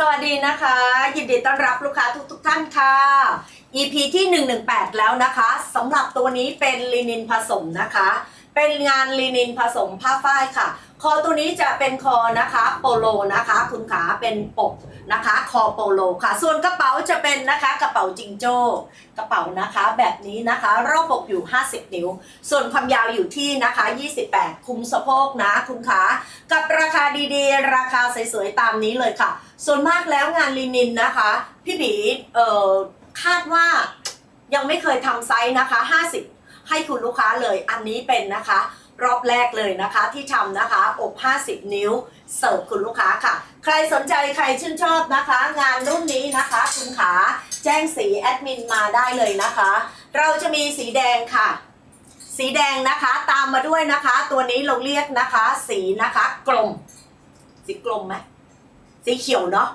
สวัสดีนะคะ ยินดีต้อนรับลูกค้าทุกทุกท่านค่ะ EP ที่ 118 แล้วนะคะสำหรับตัวนี้เป็นลินินผสมนะคะ เป็นงานลินินผสมผ้าฝ้ายค่ะ คอตัวนี้จะเป็นคอนะคะโปโลนะคะ คุณขาเป็นปกนะคะ คอโปโลค่ะ ส่วนกระเป๋าจะเป็นนะคะกระเป๋าจิงโจ้กระเป๋านะคะแบบนี้นะคะรอบอก อยู่ 50 นิ้ว ส่วนความยาวอยู่ที่นะคะ 28 คุมสะโพกนะคุณขากับราคาดีๆ ราคาสวยๆตามนี้เลยค่ะ ส่วนมากแล้วงานลินินนะคะ พี่บีเอ่อคาดว่ายังไม่เคยทำไซส์นะคะ 50 ให้คุณลูกค้าเลยอันนี้เป็นนะคะ รอบแรกเลยนะคะที่ทำนะคะอบ 50 นิ้วเสิร์ฟคุณลูกค้าค่ะ ใครสนใจใครชื่นชอบนะคะ งานรุ่นนี้นะคะ คุณขาแจ้งสีแอดมินมาได้เลยนะคะ เราจะมีสีแดงค่ะ สีแดงนะคะตามมาด้วยนะคะ ตัวนี้เราเรียกนะคะ สีนะคะกลม สีกลมไหมสีเขียวเนาะ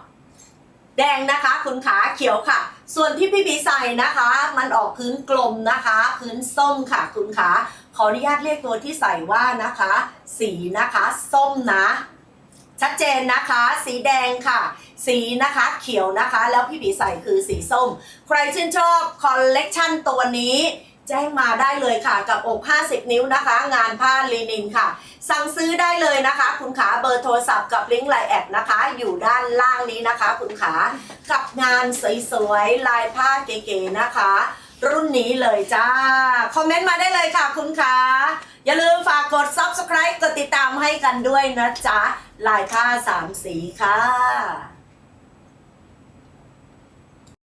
แดงนะคะคุณขาเขียวค่ะ ส่วนที่พี่บีใส่นะคะ มันออกพื้นกลมนะคะ พื้นส้มค่ะคุณขาขออนุญาตเรียกตัวที่ใส่ว่านะคะ สีนะคะส้มนะ ชัดเจนนะคะ สีแดงค่ะ สีนะคะเขียวนะคะ แล้วพี่บีใส่คือสีส้ม ใครชื่นชอบคอลเลกชันตัวนี้ แจ้งมาได้เลยค่ะ กับอก 50 นิ้วนะคะ งานผ้าลีนินค่ะ สั่งซื้อได้เลยนะคะ คุณขาเบอร์โทรศัพท์กับลิงก์ไลน์แอดนะคะ อยู่ด้านล่างนี้นะคะ คุณขากับงานสวยๆลายผ้าเก๋ๆนะคะ รุ่นนี้เลยจ้า คอมเมนต์มาได้เลยค่ะ คุณขาอย่าลืมฝากกด subscribe กดติดตามให้กันด้วยนะจ๊ะลายผ้าสามสีค่ะ